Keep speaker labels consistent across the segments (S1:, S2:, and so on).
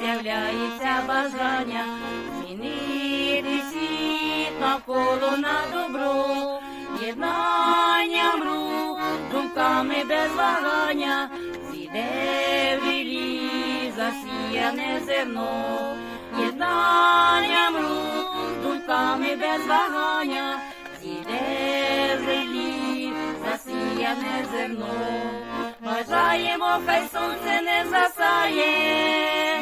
S1: З'являється бажання змінити світ навколо на добро, єднанням рук, думками без вагання. Зерно, єднанням рук, думками без вагання, зійде в рілі засіяне зерно. Бажаємо, хай сонце не засає,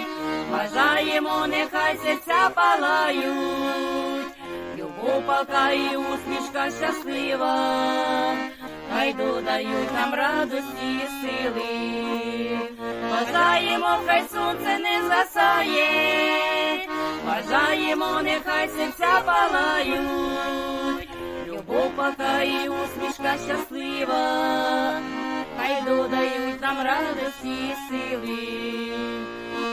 S1: бажаємо, нехай серця палають, любов палка і усмішка щаслива, хай додають нам радості і сили. Бажаємо, хай сонце не засає, бажаємо, нехай серця палають, любов палка і усмішка щаслива. Хай додають нам радості і сили.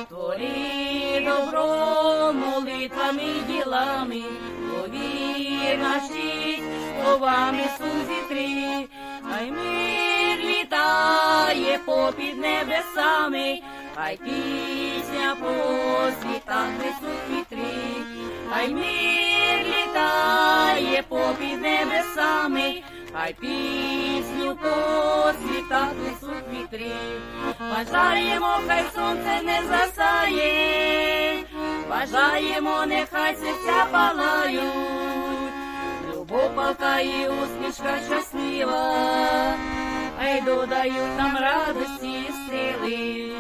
S1: Твори добро молитвами і ділами, повір наші словами сузітри, хай мир літає попід небесами, хай пісня по світах несуть вітри, хай мир літає попід небесами, хай пісню по світах несуть вітри. Бажаємо, хай сонце не засає, бажаємо, нехай серця палають, любов і усмішка щаслива, хай додають нам радості і сили.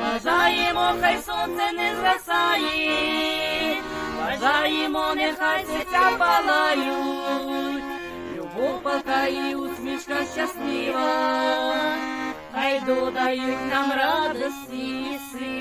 S1: Бажаємо, хай сонце не згасає, бажаємо, нехай серця палають, любов палка і усмішка щаслива, хай додають нам радості і сили.